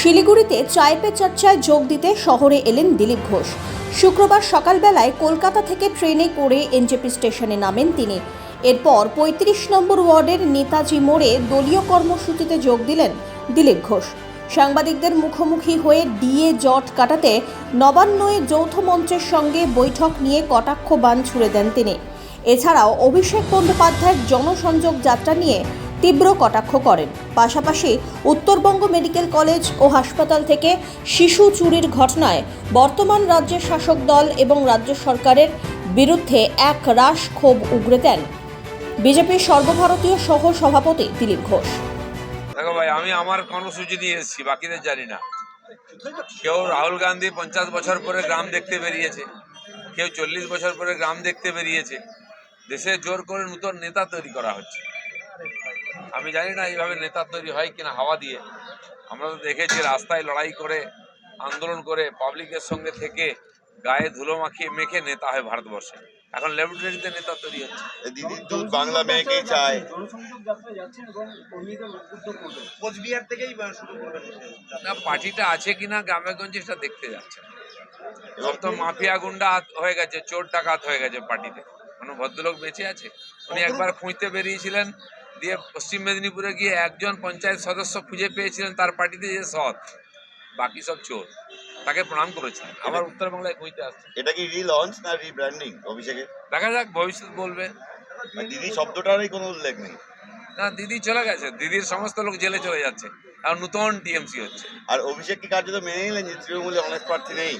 শিলিগুড়িতে চায় পে চর্চায় যোগ দিতে শহরে এলেন দিলীপ ঘোষ। শুক্রবার সকালবেলায় কলকাতা থেকে ট্রেনে করে এনজেপি স্টেশনে নামেন তিনি। এরপর পঁয়ত্রিশ নম্বর ওয়ার্ডের নেতাজি মোড়ে দলীয় কর্মসূচিতে যোগ দিলেন দিলীপ ঘোষ। সাংবাদিকদের মুখোমুখি হয়ে ডিএ জট কাটাতে নবান্নয়ে যৌথ মঞ্চের সঙ্গে বৈঠক নিয়ে কটাক্ষ বান ছুড়ে দেন তিনি। এছাড়াও অভিষেক বন্দ্যোপাধ্যায়ের জনসংযোগ যাত্রা নিয়ে তীব্র কটাক্ষ করেন। পাশাপাশি উত্তরবঙ্গ মেডিকেল কলেজ ও হাসপাতাল থেকে শিশু চুরির ঘটনায় বর্তমান রাজ্যের শাসক দল এবং রাজ্য সরকারের বিরুদ্ধে এক রাশ ক্ষোভ উগড়ে দেন। বিজেপির সর্বভারতীয় সহ সভাপতি দিলীপ ঘোষ। দেখো ভাই, আমি আমার কর্মসূচি নিয়ে এসেছি, বাকিদের জানি না। কেউ রাহুল গান্ধী পঞ্চাশ বছর পরে গ্রাম দেখতে বেরিয়েছে, কেউ চল্লিশ বছর পরে গ্রাম দেখতে বেরিয়েছে। দেশে জোর করে নতুন নেতা তৈরি করা হচ্ছে। আমি জানি না এইভাবে নেতা তৈরি হয় কিনা হাওয়া দিয়ে। আমরা তো দেখেছি রাস্তায় লড়াই করে আন্দোলন করে পাবলিকের সঙ্গে থেকে গায়ে ধুলো মাখিয়ে মেখে নেতা হয় ভারতবর্ষে। এখন ল্যাবরেটরিতে নেতা তৈরি হচ্ছে। দিদি তো বাংলা মেয়েকেই চায়। কোচবিহার থেকেই শুরু করবেন? না পার্টিটা আছে কিনা গ্রামে গঞ্জে সেটা দেখতে যাচ্ছে। সব তো মাফিয়া গুন্ডা হাত হয়ে গেছে চোর ডাকাত হয়ে গেছে পার্টিতে। কোনো ভদ্রলোক বেঁচে আছে? উনি একবার খুঁজতে বেরিয়েছিলেন দিয়ে পশ্চিম মেদিনীপুরে গিয়ে একজন পঞ্চায়েত সদস্য খুঁজে পেয়েছিলেন তার পার্টিতে যে সৎ। বাকি সব চোর। তাকে প্রণাম করেছিলেন। আবার উত্তরবাংলায় খুঁজতে আসছে। এটা কি রিলঞ্চ না রিব্র্যান্ডিং অভিষেকে? দেখা যাক ভবিষ্যৎ বলবে। দিদি শব্দটারই কোনো উল্লেখ নেই। না দিদি চলে গেছে। দিদির সমস্ত লোক জেলে চলে যাচ্ছে। আর নতুন টিএমসি হচ্ছে। আর অভিষেক কি কার্যত মেনে নিলেন যে তৃণমূলে অনেক প্রার্থী নেই।